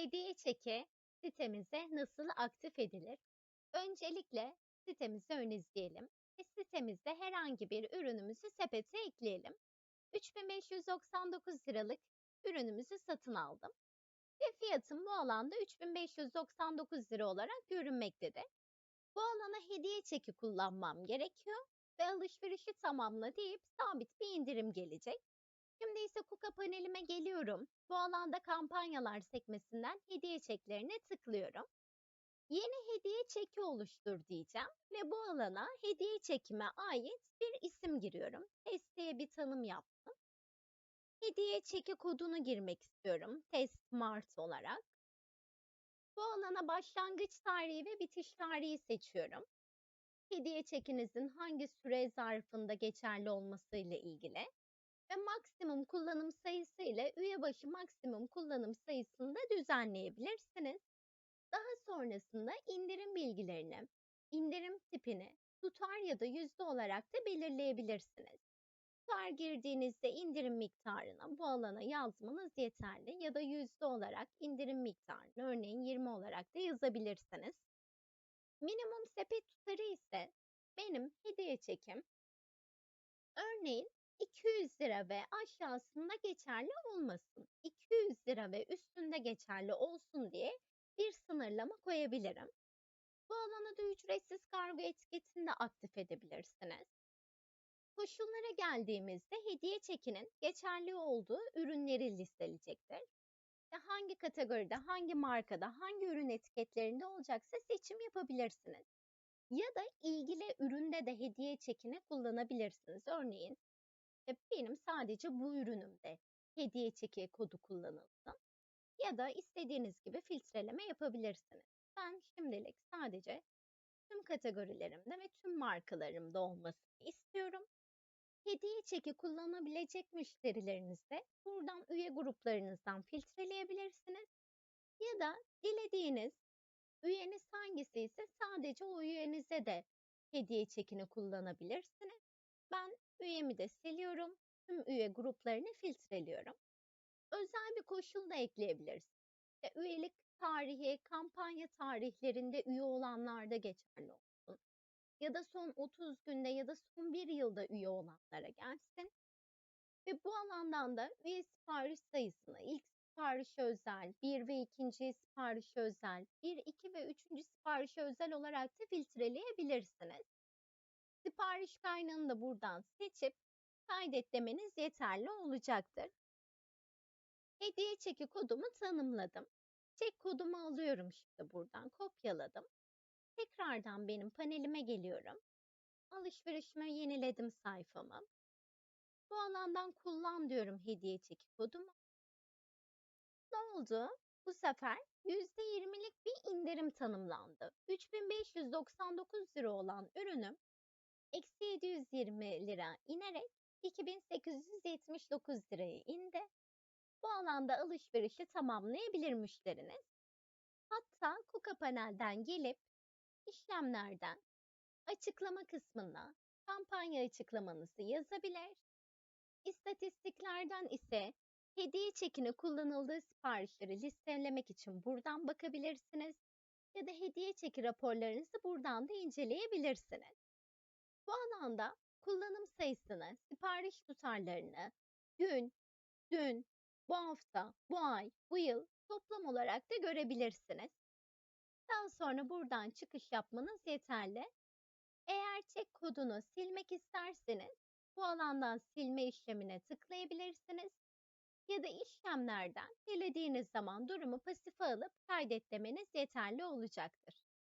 Hediye çeki sitemize nasıl aktif edilir? Öncelikle sitemize ön izleyelim ve sitemizde herhangi bir ürünümüzü sepete ekleyelim. 3599 liralık ürünümüzü satın aldım ve fiyatım bu alanda 3599 lira olarak görünmektedir. Bu alana hediye çeki kullanmam gerekiyor ve alışverişi tamamla deyip sabit bir indirim gelecek. Şimdi ise Kuka panelime geliyorum. Bu alanda kampanyalar sekmesinden hediye çeklerine tıklıyorum. Yeni hediye çeki oluştur diyeceğim ve bu alana hediye çekime ait bir isim giriyorum. Testeye bir tanım yaptım. Hediye çeki kodunu girmek istiyorum. Test Mart olarak. Bu alana başlangıç tarihi ve bitiş tarihi seçiyorum. Hediye çekinizin hangi süre zarfında geçerli olması ile ilgili ve maksimum kullanım sayısı ile üye başı maksimum kullanım sayısını da düzenleyebilirsiniz. Daha sonrasında indirim bilgilerini, indirim tipini tutar ya da yüzde olarak da belirleyebilirsiniz. Tutar girdiğinizde indirim miktarına bu alana yazmanız yeterli ya da yüzde olarak indirim miktarını örneğin 20 olarak da yazabilirsiniz. Minimum sepet tutarı ise benim hediye çekim örneğin 200 lira ve aşağısında geçerli olmasın. 200 lira ve üstünde geçerli olsun diye bir sınırlama koyabilirim. Bu alana da ücretsiz kargo etiketini de aktif edebilirsiniz. Koşullara geldiğimizde hediye çekinin geçerli olduğu ürünleri listelecektir. Ve hangi kategoride, hangi markada, hangi ürün etiketlerinde olacaksa seçim yapabilirsiniz. Ya da ilgili üründe de hediye çekini kullanabilirsiniz. Örneğin e, benim sadece bu ürünümde hediye çeki kodu kullanılsın. Ya da istediğiniz gibi filtreleme yapabilirsiniz. Ben şimdilik sadece tüm kategorilerimde ve tüm markalarımda olmasını istiyorum. Hediye çeki kullanabilecek müşterilerinizi de buradan üye gruplarınızdan filtreleyebilirsiniz. Ya da dilediğiniz üyeniz hangisi ise sadece o üyenize de hediye çekini kullanabilirsiniz. Ben üyemi de siliyorum. Tüm üye gruplarını filtreliyorum. Özel bir koşul da ekleyebilirsiniz. İşte üyelik tarihi, kampanya tarihlerinde üye olanlarda geçerli olsun. Ya da son 30 günde ya da son bir yılda üye olanlara gelsin. Ve bu alandan da üye sipariş sayısını ilk sipariş özel, bir ve ikinci sipariş özel, bir, iki ve üçüncü sipariş özel olarak da filtreleyebilirsiniz. Sipariş kaynağını da buradan seçip kaydet demeniz yeterli olacaktır. Hediye çeki kodumu tanımladım. Çek kodumu alıyorum şimdi buradan kopyaladım. Tekrardan benim panelime geliyorum. Alışverişime yeniledim sayfamı. Bu alandan kullan diyorum hediye çeki kodumu. Ne oldu? Bu sefer %20'lik bir indirim tanımlandı. 3599 lira olan ürünüm eksi 720 lira inerek 2879 liraya indi. Bu alanda alışverişi tamamlayabilir müşteriniz. Hatta Kuka panelden gelip işlemlerden açıklama kısmına kampanya açıklamanızı yazabilir. İstatistiklerden ise hediye çekini kullanıldığı siparişleri listelemek için buradan bakabilirsiniz ya da hediye çeki raporlarınızı buradan da inceleyebilirsiniz. Bu alanda kullanım sayısını, sipariş tutarlarını, gün, dün, bu hafta, bu ay, bu yıl toplam olarak da görebilirsiniz. Daha sonra buradan çıkış yapmanız yeterli. Eğer çek kodunu silmek isterseniz bu alandan silme işlemine tıklayabilirsiniz. Ya da işlemlerden dilediğiniz zaman durumu pasife alıp kaydet demeniz yeterli olacaktır.